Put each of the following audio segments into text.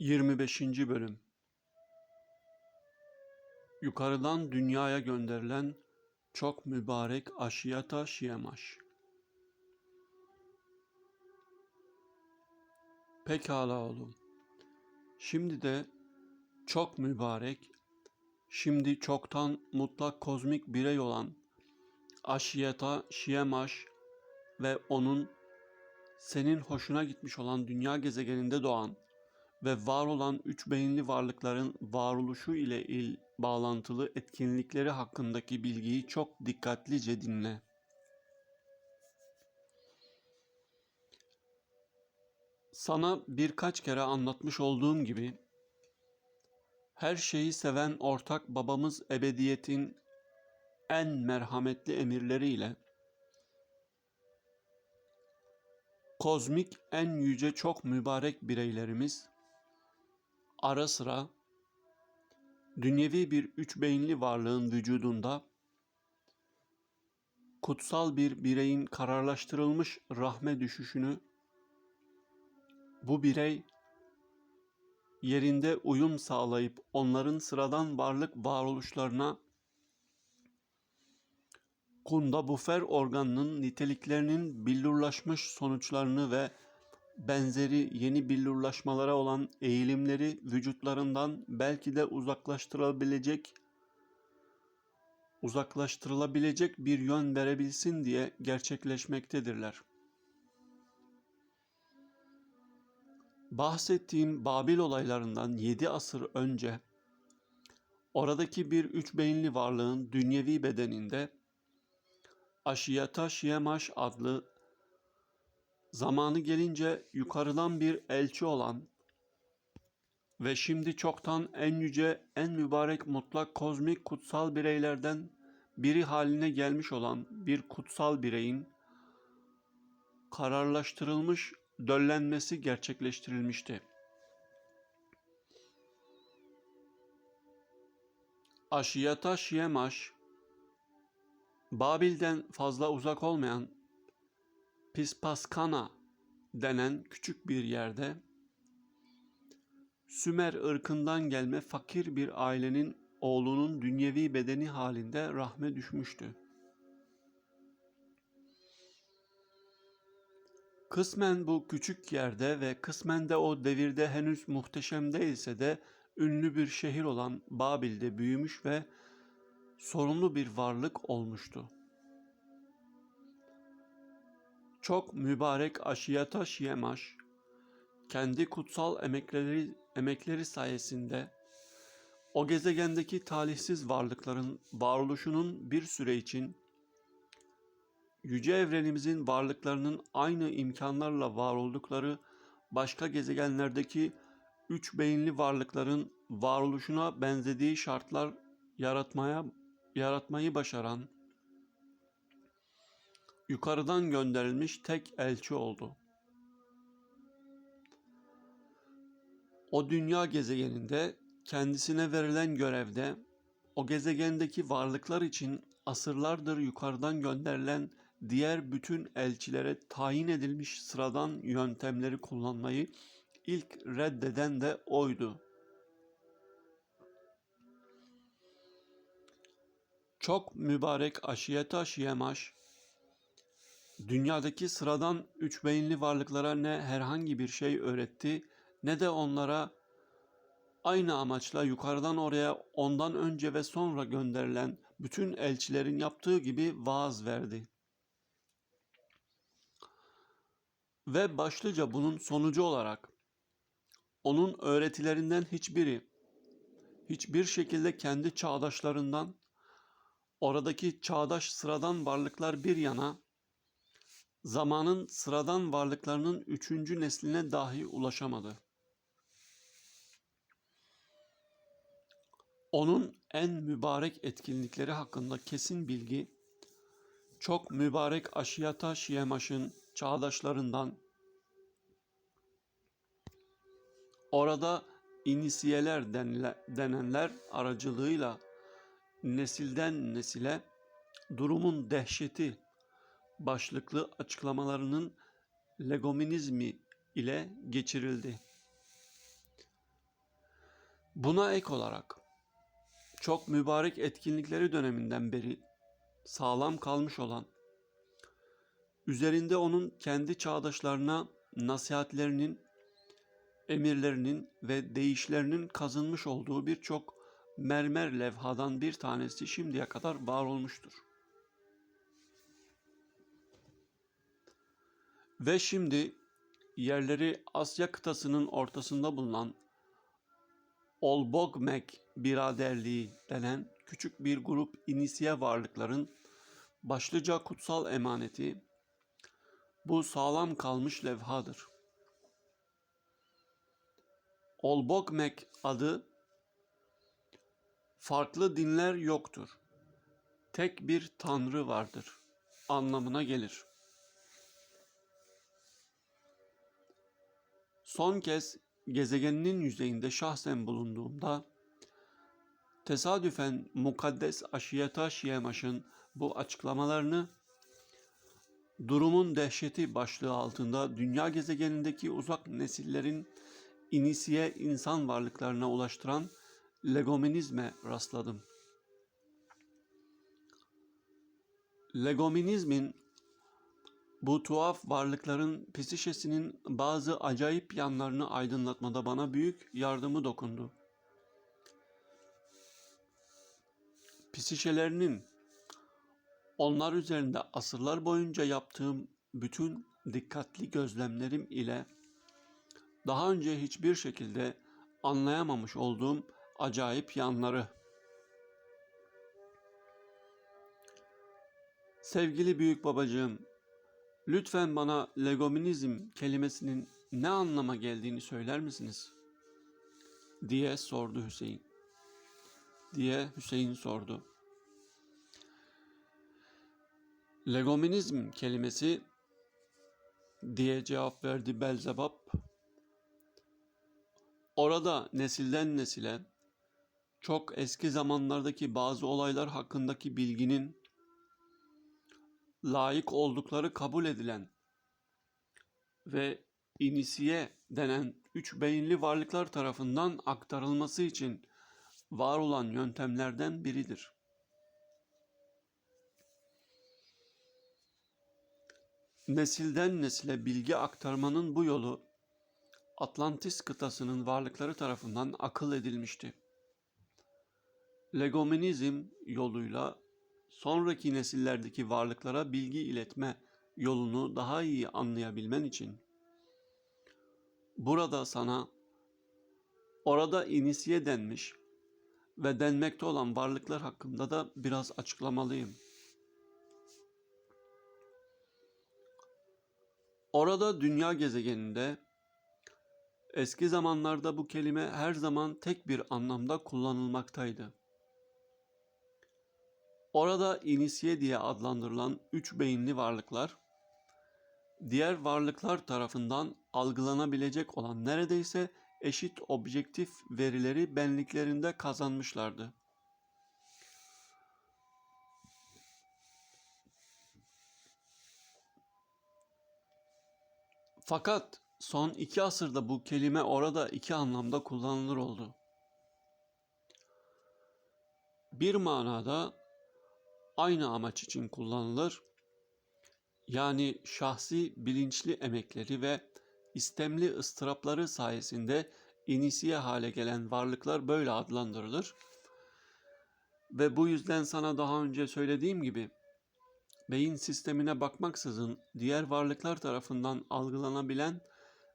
25. Bölüm Yukarıdan dünyaya gönderilen çok mübarek Aşiyata Şiyemaş. Pekala oğlum. Şimdi de çok mübarek, şimdi çoktan mutlak kozmik birey olan Aşiyata Şiyemaş ve onun senin hoşuna gitmiş olan dünya gezegeninde doğan ve var olan üç beyinli varlıkların varoluşu ile il bağlantılı etkinlikleri hakkındaki bilgiyi çok dikkatlice dinle. Sana birkaç kere anlatmış olduğum gibi her şeyi seven ortak babamız ebediyetin en merhametli emirleriyle kozmik en yüce çok mübarek bireylerimiz ara sıra dünyevi bir üç beyinli varlığın vücudunda kutsal bir bireyin kararlaştırılmış rahme düşüşünü bu birey yerinde uyum sağlayıp onların sıradan varlık varoluşlarına kunda bufer organının niteliklerinin billurlaşmış sonuçlarını ve benzeri yeni billurlaşmalara olan eğilimleri vücutlarından belki de uzaklaştırılabilecek uzaklaştırılabilecek bir yön verebilsin diye gerçekleşmektedirler. Bahsettiğim Babil olaylarından 7 asır önce oradaki bir üç beyinli varlığın dünyevi bedeninde Aşiyata Şiyemaş adlı zamanı gelince yukarıdan bir elçi olan ve şimdi çoktan en yüce, en mübarek mutlak kozmik kutsal bireylerden biri haline gelmiş olan bir kutsal bireyin kararlaştırılmış döllenmesi gerçekleştirilmişti. Aşiyata Şiyemaş, Babil'den fazla uzak olmayan Pispaskana denen küçük bir yerde Sümer ırkından gelme fakir bir ailenin oğlunun dünyevi bedeni halinde rahme düşmüştü. Kısmen bu küçük yerde ve kısmen de o devirde henüz muhteşem değilse de ünlü bir şehir olan Babil'de büyümüş ve sorumlu bir varlık olmuştu. Çok mübarek Aşiyata Şiyemaş, kendi kutsal emekleri, emekleri sayesinde o gezegendeki talihsiz varlıkların varoluşunun bir süre için yüce evrenimizin varlıklarının aynı imkanlarla var oldukları başka gezegenlerdeki üç beyinli varlıkların varoluşuna benzediği şartlar yaratmaya yaratmayı başaran yukarıdan gönderilmiş tek elçi oldu. O dünya gezegeninde kendisine verilen görevde o gezegendeki varlıklar için asırlardır yukarıdan gönderilen diğer bütün elçilere tayin edilmiş sıradan yöntemleri kullanmayı ilk reddeden de oydu. Çok mübarek aşiyete aşiyemaş, dünyadaki sıradan üç beyinli varlıklara ne herhangi bir şey öğretti ne de onlara aynı amaçla yukarıdan oraya ondan önce ve sonra gönderilen bütün elçilerin yaptığı gibi vaaz verdi. Ve başlıca bunun sonucu olarak onun öğretilerinden hiçbiri hiçbir şekilde kendi çağdaşlarından oradaki çağdaş sıradan varlıklar bir yana zamanın sıradan varlıklarının üçüncü nesline dahi ulaşamadı. Onun en mübarek etkinlikleri hakkında kesin bilgi, çok mübarek Aşiyata Şiyemaş'ın çağdaşlarından, orada inisiyeler denenler aracılığıyla nesilden nesile durumun dehşeti başlıklı açıklamalarının legominizmi ile geçirildi. Buna ek olarak çok mübarek etkinlikleri döneminden beri sağlam kalmış olan, üzerinde onun kendi çağdaşlarına nasihatlerinin, emirlerinin ve değişlerinin kazınmış olduğu birçok mermer levhadan bir tanesi şimdiye kadar var olmuştur. Ve şimdi yerleri Asya kıtasının ortasında bulunan Olbogmek biraderliği denen küçük bir grup inisiye varlıkların başlıca kutsal emaneti bu sağlam kalmış levhadır. Olbogmek adı farklı dinler yoktur. Tek bir tanrı vardır anlamına gelir. Son kez gezegeninin yüzeyinde şahsen bulunduğumda tesadüfen mukaddes Aşiyeta Şiyemaş'ın bu açıklamalarını durumun dehşeti başlığı altında dünya gezegenindeki uzak nesillerin inisiye insan varlıklarına ulaştıran legominizme rastladım. Legominizmin bu tuhaf varlıkların psişesinin bazı acayip yanlarını aydınlatmada bana büyük yardımı dokundu. Psişelerinin onlar üzerinde asırlar boyunca yaptığım bütün dikkatli gözlemlerim ile daha önce hiçbir şekilde anlayamamış olduğum acayip yanları. Sevgili büyük babacığım, lütfen bana legominizm kelimesinin ne anlama geldiğini söyler misiniz? diye sordu Hüseyin. diye Hüseyin sordu. Legominizm kelimesi diye cevap verdi Belzebap. Orada nesilden nesile çok eski zamanlardaki bazı olaylar hakkındaki bilginin layık oldukları kabul edilen ve inisiye denen üç beyinli varlıklar tarafından aktarılması için var olan yöntemlerden biridir. Nesilden nesile bilgi aktarmanın bu yolu Atlantis kıtasının varlıkları tarafından akıl edilmişti. Legominizm yoluyla sonraki nesillerdeki varlıklara bilgi iletme yolunu daha iyi anlayabilmen için burada sana orada inisiye denmiş ve denmekte olan varlıklar hakkında da biraz açıklamalıyım. Orada dünya gezegeninde eski zamanlarda bu kelime her zaman tek bir anlamda kullanılmaktaydı. Orada inisiye diye adlandırılan üç beyinli varlıklar, diğer varlıklar tarafından algılanabilecek olan neredeyse eşit objektif verileri benliklerinde kazanmışlardı. Fakat son iki asırda bu kelime orada iki anlamda kullanılır oldu. Bir manada aynı amaç için kullanılır. Yani şahsi bilinçli emekleri ve istemli ıstırapları sayesinde inisiye hale gelen varlıklar böyle adlandırılır. Ve bu yüzden sana daha önce söylediğim gibi beyin sistemine bakmaksızın diğer varlıklar tarafından algılanabilen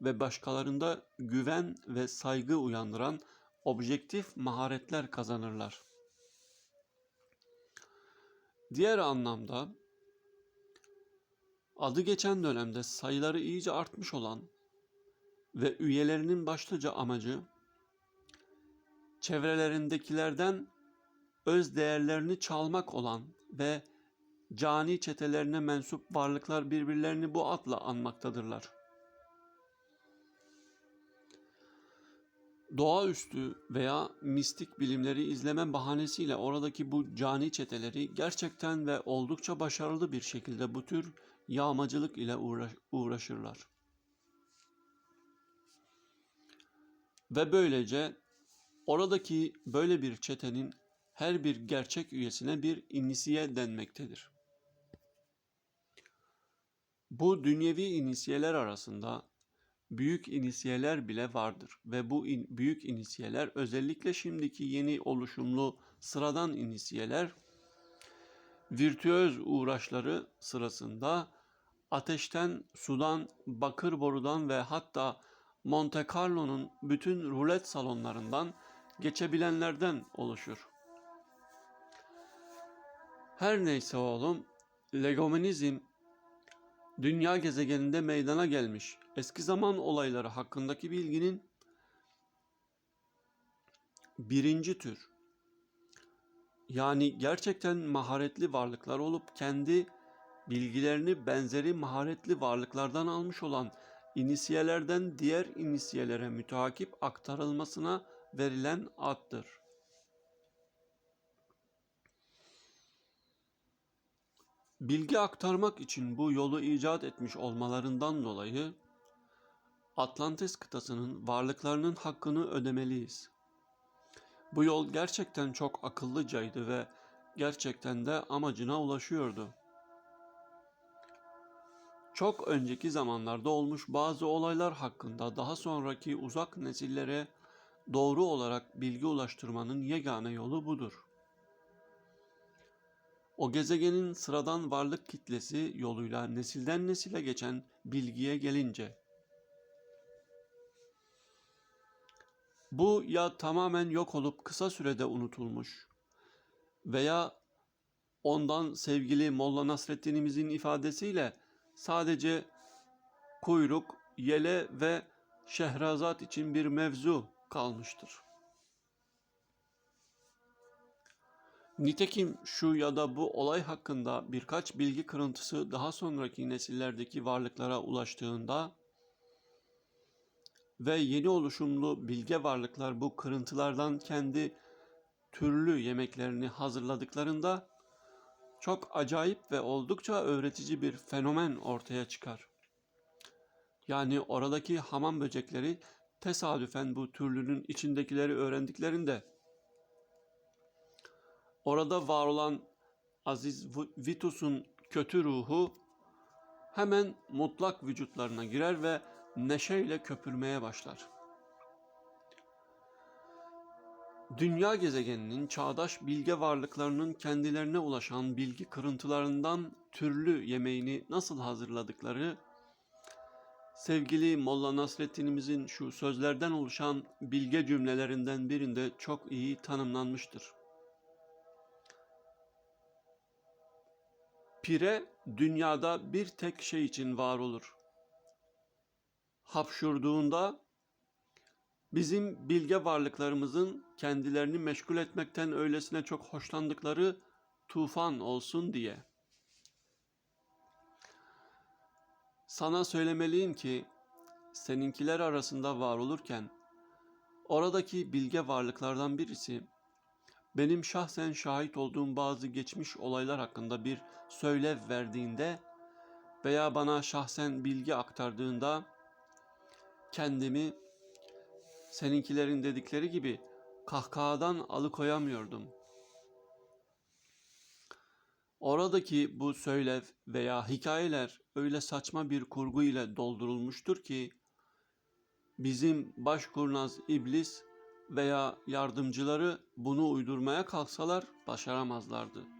ve başkalarında güven ve saygı uyandıran objektif maharetler kazanırlar. Diğer anlamda adı geçen dönemde sayıları iyice artmış olan ve üyelerinin başlıca amacı çevrelerindekilerden öz değerlerini çalmak olan ve cani çetelerine mensup varlıklar birbirlerini bu adla anmaktadırlar. Doğaüstü veya mistik bilimleri izleme bahanesiyle oradaki bu cani çeteleri gerçekten ve oldukça başarılı bir şekilde bu tür yağmacılık ile uğraş uğraşırlar. Ve böylece Oradaki böyle bir çetenin her bir gerçek üyesine bir inisiye denmektedir. Bu dünyevi inisiyeler arasında büyük inisiyeler bile vardır ve bu in- büyük inisiyeler özellikle şimdiki yeni oluşumlu sıradan inisiyeler virtüöz uğraşları sırasında ateşten, sudan, bakır borudan ve hatta Monte Carlo'nun bütün rulet salonlarından geçebilenlerden oluşur. Her neyse oğlum, legomenizm dünya gezegeninde meydana gelmiş eski zaman olayları hakkındaki bilginin birinci tür yani gerçekten maharetli varlıklar olup kendi bilgilerini benzeri maharetli varlıklardan almış olan inisiyelerden diğer inisiyelere müteakip aktarılmasına verilen addır. Bilgi aktarmak için bu yolu icat etmiş olmalarından dolayı Atlantis kıtasının varlıklarının hakkını ödemeliyiz. Bu yol gerçekten çok akıllıcaydı ve gerçekten de amacına ulaşıyordu. Çok önceki zamanlarda olmuş bazı olaylar hakkında daha sonraki uzak nesillere doğru olarak bilgi ulaştırmanın yegane yolu budur. O gezegenin sıradan varlık kitlesi yoluyla nesilden nesile geçen bilgiye gelince bu ya tamamen yok olup kısa sürede unutulmuş veya ondan sevgili Molla Nasreddin'imizin ifadesiyle sadece kuyruk, yele ve şehrazat için bir mevzu kalmıştır. Nitekim şu ya da bu olay hakkında birkaç bilgi kırıntısı daha sonraki nesillerdeki varlıklara ulaştığında ve yeni oluşumlu bilge varlıklar bu kırıntılardan kendi türlü yemeklerini hazırladıklarında çok acayip ve oldukça öğretici bir fenomen ortaya çıkar. Yani oradaki hamam böcekleri tesadüfen bu türlünün içindekileri öğrendiklerinde orada var olan Aziz Vitus'un kötü ruhu hemen mutlak vücutlarına girer ve neşeyle köpürmeye başlar. Dünya gezegeninin çağdaş bilge varlıklarının kendilerine ulaşan bilgi kırıntılarından türlü yemeğini nasıl hazırladıkları sevgili Molla Nasreddin'imizin şu sözlerden oluşan bilge cümlelerinden birinde çok iyi tanımlanmıştır. Pire dünyada bir tek şey için var olur. Hapşurduğunda bizim bilge varlıklarımızın kendilerini meşgul etmekten öylesine çok hoşlandıkları tufan olsun diye. Sana söylemeliyim ki seninkiler arasında var olurken oradaki bilge varlıklardan birisi benim şahsen şahit olduğum bazı geçmiş olaylar hakkında bir söylev verdiğinde veya bana şahsen bilgi aktardığında kendimi seninkilerin dedikleri gibi kahkahadan alıkoyamıyordum. Oradaki bu söylev veya hikayeler öyle saçma bir kurgu ile doldurulmuştur ki bizim başkurnaz iblis veya yardımcıları bunu uydurmaya kalksalar başaramazlardı.